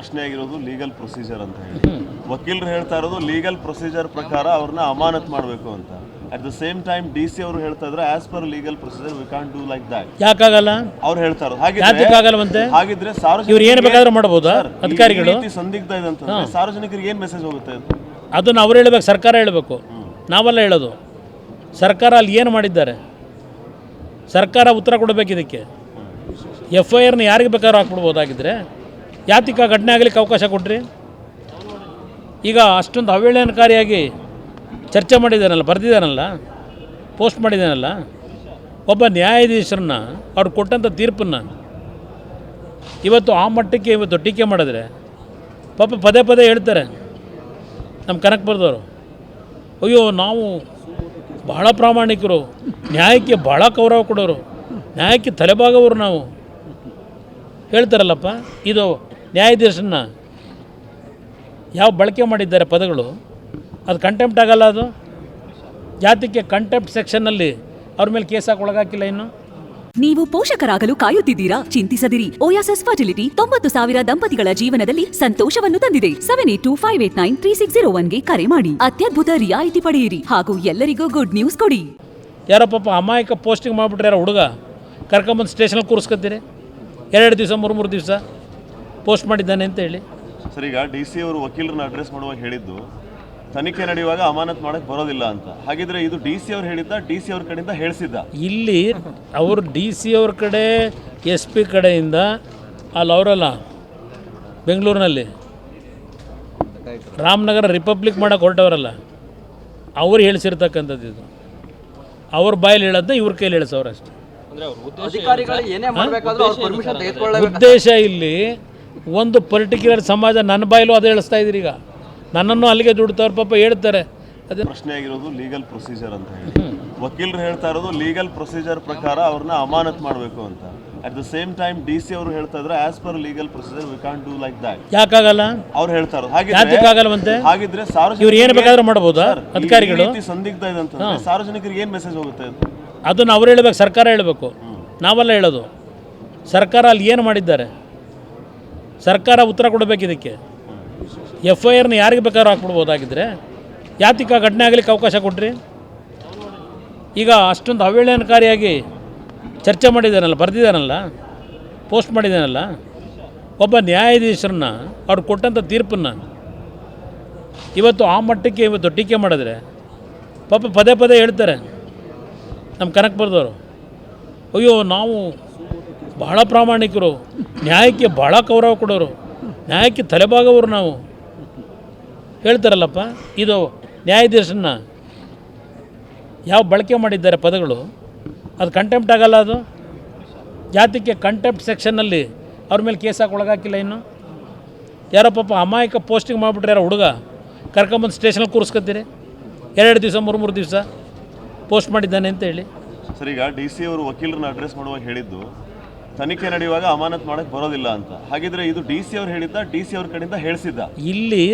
ಪ್ರಶ್ನೆ ಆಗಿರೋದು legal procedure ಅಂತ ಹೇಳಿ. ವಕೀಲರು ಹೇಳ್ತಾ ಇರೋದು ಲೀಗಲ್ ಪ್ರೊಸೀಜರ್ ಪ್ರಕಾರ ಅವ್ರನ್ನ ಅಮಾನತ್ ಮಾಡಬೇಕು ಅಂತ. At the same time D C ಅವರು ಹೇಳ್ತಾ ಇದ್ರೆ as per legal procedure we can't do like that ಯಾಕಾಗಲ್ಲ? ಅವ್ರು ಹೇಳ್ತಾ ಇರೋದು. ಹಾಗಿದ್ರೆ ಸಾರ್ವಜನಿಕ ಹಾಗಿದ್ರೆ ಇವ್ರು ಏನು ಬೇಕಾದ್ರೂ ಮಾಡಬಹುದು ಅಧಿಕಾರಿಗಳು? ಸಂದಿಗ್ಧ ಇದೆ ಅಂತಂದ್ರೆ ಸಾರ್ವಜನಿಕರಿಗೆ ಏನು ಮೆಸೇಜ್ ಹೋಗುತ್ತೆ ಅದು ಅದನ್ನು ಅವ್ರು ಹೇಳಬೇಕು ಸರ್ಕಾರ ಹೇಳಬೇಕು. ನಾವೆಲ್ಲ ಹೇಳೋದು. ಸರ್ಕಾರ ಅಲ್ಲಿ ಏನು ಮಾಡಿದ್ದಾರೆ? ಸರ್ಕಾರ ಉತ್ತರ ಕೊಡಬೇಕು ಇದಕ್ಕೆ. ಎಫ್ ಐ ಆರ್ನ ಯಾರಿಗೆ ಬೇಕಾದ್ರೂ ಹಾಕ್ಬಿಡ್ಬೋದಾಗಿದ್ರೆ? ಯಾತಿಕ ಘಟನೆ ಆಗಲಿಕ್ಕೆ ಅವಕಾಶ ಕೊಟ್ರಿ? ಈಗ ಅಷ್ಟೊಂದು ಅವಹೇಳನಕಾರಿಯಾಗಿ ಚರ್ಚೆ ಮಾಡಿದ್ದಾನಲ್ಲ, ಬರೆದಿದ್ದಾನಲ್ಲ, ಪೋಸ್ಟ್ ಮಾಡಿದ್ದಾನಲ್ಲ, ಒಬ್ಬ ನ್ಯಾಯಾಧೀಶರನ್ನ ಅವ್ರು ಕೊಟ್ಟಂಥ ತೀರ್ಪನ್ನು ಇವತ್ತು ಆ ಮಟ್ಟಕ್ಕೆ ಇವತ್ತು ಟೀಕೆ ಮಾಡಿದ್ರೆ ಪಾಪ ಪದೇ ಪದೇ ಹೇಳ್ತಾರೆ ನಮ್ಮ ಕನಕಪುರದವರು. ಅಯ್ಯೋ, ನಾವು ಬಹಳ ಪ್ರಾಮಾಣಿಕರು, ನ್ಯಾಯಕ್ಕೆ ಭಾಳ ಗೌರವ ಕೊಡೋರು, ನ್ಯಾಯಕ್ಕೆ ತಲೆಬಾಗವರು ನಾವು. ಹೇಳ್ತಾರಲ್ಲಪ್ಪ, ಇದು ನ್ಯಾಯಾಧೀಶನ್ನ ಯಾವ ಬಳಕೆ ಮಾಡಿದ್ದಾರೆ ಪದಗಳು ಅದು ಕಂಟೆಂಪ್ಟ್ ಆಗಲ್ಲ ಅದು? ಜಾತಿಗೆ ಕಂಟೆಂಪ್ಟ್ ಸೆಕ್ಷನ್ನಲ್ಲಿ ಅವ್ರ ಮೇಲೆ ಕೇಸ್ ಹಾಕೊಳಗಾಕಿಲ್ಲ ಇನ್ನು? ನೀವು ಪೋಷಕರಾಗಲು ಕಾಯುತ್ತಿದ್ದೀರಾ? ಚಿಂತಿಸದಿರಿ. ಓಯಾಸಸ್ ಫರ್ಟಿಲಿಟಿ ತೊಂಬತ್ತು ಸಾವಿರ ದಂಪತಿಗಳ ಜೀವನದಲ್ಲಿ ಸಂತೋಷವನ್ನು ತಂದಿದೆ. Seven eight two five eight nine three six zero ಒನ್ಗೆ ಕರೆ ಮಾಡಿ. ಅತ್ಯದ್ಭುತ ರಿಯಾಯಿತಿ ಪಡೆಯಿರಿ ಹಾಗೂ ಎಲ್ಲರಿಗೂ ಗುಡ್ ನ್ಯೂಸ್ ಕೊಡಿ. ಯಾರೋ ಪಾಪ ಅಮಾಯಕ ಪೋಸ್ಟಿಂಗ್ ಮಾಡಿಬಿಟ್ರೆ ಯಾರೋ ಹುಡುಗ ಕರ್ಕೊಂಬಂದು ಸ್ಟೇಷನಲ್ಲಿ ಕೂರಿಸ್ಕೊತೀರಿ? ಎರಡು ದಿವಸ ಮೂರು ಮೂರು ದಿವಸ? ಪೋಸ್ಟ್ ಮಾಡಿದ್ದಾನೆ ಅಂತ ಹೇಳಿ. ಸರ್ ಈಗ ಡಿ ಸಿ ಅವರು ವಕೀಲರನ್ನ ಅಡ್ರೆಸ್ ಮಾಡುವಾಗ ಹೇಳಿದ್ದು ತನಿಖೆ ನಡೆಯುವಾಗ ಅಮಾನತ್ ಮಾಡಕ್ಕೆ ಬರೋದಿಲ್ಲ ಅಂತ. ಹಾಗಿದ್ರೆ ಇದು ಡಿ ಸಿ ಅವ್ರು ಹೇಳಿದ್ದ ಡಿ ಸಿ ಅವ್ರ ಕಡೆಯಿಂದ ಹೇಳಿಸಿದ್ದ? ಇಲ್ಲಿ ಅವರು ಡಿ ಸಿ ಅವ್ರ ಕಡೆ ಎಸ್ ಪಿ ಕಡೆಯಿಂದ ಅಲ್ಲಿ ಅವರಲ್ಲ ಬೆಂಗಳೂರಿನಲ್ಲಿ. ರಾಮನಗರ ರಿಪಬ್ಲಿಕ್ ಮಾಡೋಕೆ ಹೊರಟವರಲ್ಲ ಅವ್ರು ಹೇಳಿಸಿರ್ತಕ್ಕಂಥದ್ದು ಇದು. ಅವ್ರ ಬಾಯಲ್ಲಿ ಹೇಳೋದನ್ನ ಇವ್ರ ಕೈಲಿ ಹೇಳಿಸೋರು ಅಷ್ಟೇ. ಉದ್ದೇಶ ಇಲ್ಲಿ ಒಂದು ಪರ್ಟಿಕ್ಯುಲರ್ ಸಮಾಜ ನನ್ನ ಬಾಯಲ್ಲೂ ಅದು ಹೇಳಿಸ್ತಾ ಇದ್ದೀರಿ ಈಗ. ನನ್ನನ್ನು ಅಲ್ಲಿಗೆ ದುಡ್ತವ್ರು ಪಾಪ ಹೇಳ್ತಾರೆ. ಅದೇ ಪ್ರಶ್ನೆ ಆಗಿರೋದು ಲೀಗಲ್ ಪ್ರೊಸೀಜರ್ ಅಂತ ಹೇಳಿ. ವಕೀಲರು ಹೇಳ್ತಾ ಇರೋದು ಲೀಗಲ್ ಪ್ರೊಸೀಜರ್ ಪ್ರಕಾರ ಅವ್ರನ್ನ ಅಮಾನತ್ ಮಾಡಬೇಕು ಅಂತ. At the same time D C ಅವರು ಹೇಳ್ತಾ ಇದ್ರೆ as per legal procedure we can't do like that ಯಾಕಾಗಲ್ಲ? ಅವ್ರು ಹೇಳ್ತಾ ಇರೋದು. ಹಾಗಿದ್ರೆ ಸಾರ್ವಜನಿಕ ಹಾಗಿದ್ರೆ ಇವ್ರು ಏನು ಬೇಕಾದ್ರೂ ಈ- ಅಧಿಕಾರಿಗಳು? ಸಂದಿಗ್ಧ ಇದೆ ಅಂತ ಸಾರ್ವಜನಿಕರಿಗೆ ಏನು ಮೆಸೇಜ್ ಹೋಗುತ್ತೆ ಅದನ್ನು ಅವ್ರು ಹೇಳಬೇಕು ಸರ್ಕಾರ ಹೇಳಬೇಕು. ನಾವೆಲ್ಲ ಹೇಳೋದು. ಸರ್ಕಾರ ಅಲ್ಲಿ ಏನು ಮಾಡಿದ್ದಾರೆ? ಸರ್ಕಾರ ಉತ್ತರ ಕೊಡಬೇಕು ಇದಕ್ಕೆ. ಎಫ್ ಐ ಆರ್ನ ಯಾರಿಗೆ ಬೇಕಾದ್ರೂ ಹಾಕ್ಬಿಡ್ಬೋದಾಗಿದ್ದರೆ ಯಾತಿಕ ಘಟನೆ ಆಗಲಿಕ್ಕೆ ಅವಕಾಶ ಕೊಟ್ರಿ? ಈಗ ಅಷ್ಟೊಂದು ಅವಹೇಳನಕಾರಿಯಾಗಿ ಚರ್ಚೆ ಮಾಡಿದ್ದಾನಲ್ಲ, ಬರೆದಿದ್ದಾನಲ್ಲ, ಪೋಸ್ಟ್ ಮಾಡಿದ್ದಾನಲ್ಲ, ಒಬ್ಬ ನ್ಯಾಯಾಧೀಶರನ್ನ ಅವ್ರು ಕೊಟ್ಟಂಥ ತೀರ್ಪನ್ನು ಇವತ್ತು ಆ ಮಟ್ಟಕ್ಕೆ ಇವತ್ತು ಟೀಕೆ ಮಾಡಿದ್ರೆ ಪಾಪ ಪದೇ ಪದೇ ಹೇಳ್ತಾರೆ ನಮ್ಮ ಕನಕಪುರದವರು. ಅಯ್ಯೋ, ನಾವು ಬಹಳ ಪ್ರಾಮಾಣಿಕರು. ನ್ಯಾಯಕ್ಕೆ ಭಾಳ ಗೌರವ ಕೊಡೋರು. ನ್ಯಾಯಕ್ಕೆ ತಲೆಬಾಗವರು ನಾವು. ಹೇಳ್ತಾರಲ್ಲಪ್ಪ, ಇದು ನ್ಯಾಯಾಧೀಶನ ಯಾವ ಬಳಕೆ ಮಾಡಿದ್ದಾರೆ ಪದಗಳು? ಅದು ಕಂಟೆಂಪ್ಟ್ ಆಗಲ್ಲ ಅದು? ಜಾತಿಗೆ ಕಂಟೆಂಪ್ಟ್ ಸೆಕ್ಷನ್ನಲ್ಲಿ ಅವ್ರ ಮೇಲೆ ಕೇಸ್ ಹಾಕಿ ಒಳಗಾಕಿಲ್ಲ ಇನ್ನು? ಯಾರೋ ಪಾಪ ಅಮಾಯಕ ಪೋಸ್ಟಿಂಗ್ ಮಾಡಿಬಿಟ್ರೆ ಯಾರೋ ಹುಡುಗ ಕರ್ಕೊಂಬಂದು ಸ್ಟೇಷನಲ್ಲಿ ಕೂರಿಸ್ಕೊತೀರಿ ಎರಡು ದಿವಸ, ಮೂರು ಮೂರು ದಿವಸ ಪೋಸ್ಟ್ ಮಾಡಿದ್ದಾನೆ ಅಂತ ಹೇಳಿ. ಸರ್, ಈಗ ಡಿ ಸಿ ಅವರು ವಕೀಲರನ್ನ ಅಡ್ರೆಸ್ ಮಾಡುವಾಗ ಹೇಳಿದ್ದು ತನಿಖೆ ನಡೆಯುವಾಗ ಅಮಾನತ್ ಮಾಡಕ್ಕೆ ಬರೋದಿಲ್ಲ ಅಂತ. ಹಾಗಿದ್ರೆ ಇದು ಡಿ ಸಿ ಅವ್ರು ಹೇಳಿದ್ದ ಡಿ ಸಿ ಅವ್ರ ಕಡೆಯಿಂದ ಹೇಳಿಸಿದ್ದ. ಇಲ್ಲಿ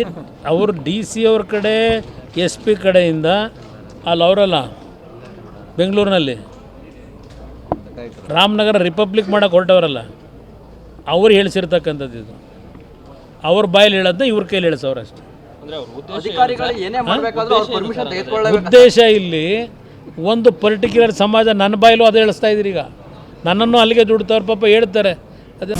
ಅವರು ಡಿ ಸಿ ಅವ್ರ ಕಡೆ ಎಸ್ ಪಿ ಕಡೆಯಿಂದ ಅಲ್ಲಿ ಅವರಲ್ಲ ಬೆಂಗಳೂರಿನಲ್ಲಿ ರಾಮನಗರ ರಿಪಬ್ಲಿಕ್ ಮಾಡೋಕೆ ಹೊರಟವರಲ್ಲ ಅವ್ರು ಹೇಳಿಸಿರ್ತಕ್ಕಂಥದ್ದು ಇದು. ಅವ್ರ ಬಾಯಲ್ಲಿ ಹೇಳೋದನ್ನ ಇವ್ರ ಕೈಲಿ ಹೇಳಿಸೋರು ಅಷ್ಟೇ. ಉದ್ದೇಶ ಇಲ್ಲಿ ಒಂದು ಪರ್ಟಿಕ್ಯುಲರ್ ಸಮಾಜ ನನ್ನ ಬಾಯಲ್ಲೂ ಅದು ಹೇಳಿಸ್ತಾ ಇದ್ದೀರಿ ಈಗ. ನನ್ನನ್ನು ಅಲ್ಲಿಗೆ ದುಡ್ತಾರೆ ಪಾಪ ಹೇಳ್ತಾರೆ. ಅದೇ